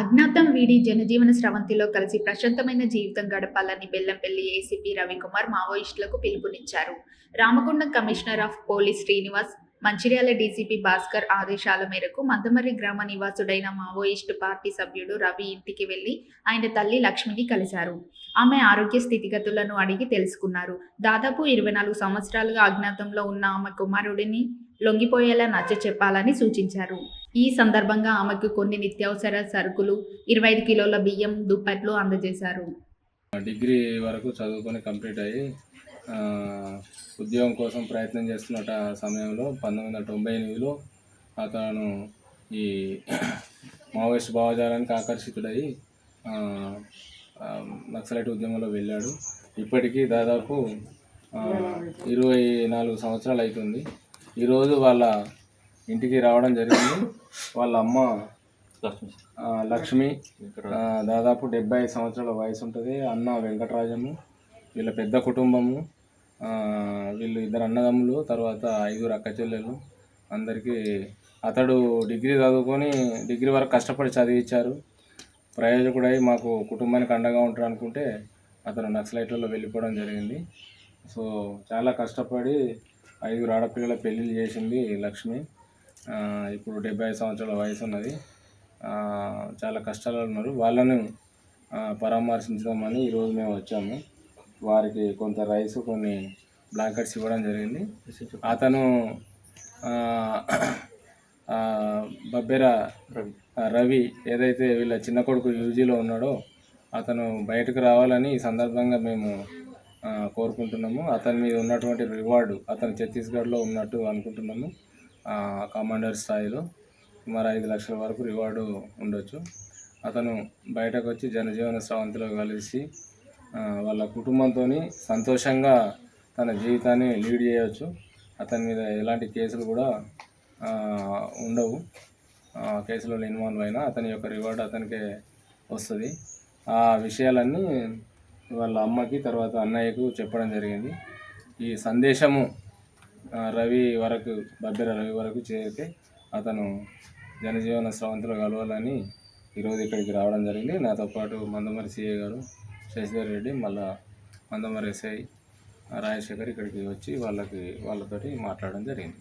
అజ్ఞాతం వీడి జనజీవన స్రవంతిలో కలిసి ప్రశాంతమైన జీవితం గడపాలని బెల్లంపల్లి ఏసీపీ రవికుమార్ మావోయిస్టులకు పిలుపునిచ్చారు. Ramagundam commissioner of police Srinivas Mancherial DCP Bhaskar ఆదేశాల మేరకు మందమర్రి గ్రామ నివాసుడైన మావోయిస్టు పార్టీ సభ్యుడు రవి ఇంటికి వెళ్ళి ఆయన తల్లి లక్ష్మిని కలిశారు. ఆమె ఆరోగ్య స్థితిగతులను అడిగి తెలుసుకున్నారు. దాదాపు ఇరవై నాలుగు సంవత్సరాలుగా అజ్ఞాతంలో ఉన్న ఆమె కుమారుడిని లొంగిపోయేలా నచ్చ చెప్పాలని సూచించారు. ఈ సందర్భంగా ఆమెకు కొన్ని నిత్యావసర సరుకులు ఇరవై ఐదు కిలోల బియ్యం దుప్పట్లు అందజేశారు. డిగ్రీ వరకు చదువుకొని కంప్లీట్ అయ్యి ఉద్యోగం కోసం ప్రయత్నం చేస్తున్న సమయంలో పంతొమ్మిది వందల తొంభై ఎనిమిదిలో అతను ఈ మావోయిస్ట్ భావజాలానికి ఆకర్షితుడై నక్సలైట్ ఉద్యమంలో వెళ్ళాడు. ఇప్పటికీ దాదాపు ఇరవై నాలుగు సంవత్సరాలు అవుతుంది ఈరోజు వాళ్ళ ఇంటికి రావడం జరిగింది. వాళ్ళ అమ్మ లక్ష్మి. దాదాపు డెబ్బై ఐదు సంవత్సరాల వయసు ఉంటుంది. అన్న వెంకటరాజము వీళ్ళ పెద్ద కుటుంబము వీళ్ళు ఇద్దరు అన్నదమ్ములు తర్వాత ఐదుగురు అక్క చెల్లెలు. అందరికీ అతడు డిగ్రీ చదువుకొని డిగ్రీ వరకు కష్టపడి చదివించారు. ప్రయోజకుడై మాకు కుటుంబానికి అండగా ఉంటారు అనుకుంటే అతను నక్సలైట్లలో వెళ్ళిపోవడం జరిగింది. సో చాలా కష్టపడి ఐదుగురు ఆడపిల్లల పెళ్ళిళ్ళు చేసింది లక్ష్మి. ఇప్పుడు డెబ్బై ఐదు సంవత్సరాల వయసు ఉన్నది. చాలా కష్టాలు ఉన్నారు. వాళ్ళను పరామర్శించడం అని ఈరోజు మేము వచ్చాము. వారికి కొంత రైస్ కొన్ని బ్లాంకెట్స్ ఇవ్వడం జరిగింది. అతను బబ్బెర రవి. ఏదైతే వీళ్ళ చిన్న కొడుకు యూజీలో ఉన్నాడో అతను బయటకు రావాలని ఈ సందర్భంగా మేము కోరుకుంటున్నాము. అతని మీద ఉన్నటువంటి రివార్డు అతను ఛత్తీస్గఢ్లో ఉన్నట్టు అనుకుంటున్నాము కమాండర్ స్థాయిలో. సుమారు ఐదు లక్షల వరకు రివార్డు ఉండొచ్చు. అతను బయటకు వచ్చి జనజీవన స్రవంతిలో కలిసి వాళ్ళ కుటుంబంతో సంతోషంగా తన జీవితాన్ని లీడ్ చేయవచ్చు అతని మీద ఎలాంటి కేసులు కూడా ఉండవు. కేసులో ఇన్వాల్వ్ అయినా అతని యొక్క రివార్డ్ అతనికే వస్తుంది. ఆ విషయాలన్నీ వాళ్ళ అమ్మకి తర్వాత అన్నయ్యకు చెప్పడం జరిగింది. ఈ సందేశము రవి వరకు బబ్బెర రవి వరకు చేరితే అతను జనజీవన స్రవంతులు కలవాలని ఈరోజు ఇక్కడికి రావడం జరిగింది. నాతో పాటు మందమరి సిఏ గారు శశిధర్ రెడ్డి మళ్ళా మందమరి ఎస్ఐ రాజశేఖర్ ఇక్కడికి వచ్చి వాళ్ళకి వాళ్ళతోటి మాట్లాడడం జరిగింది.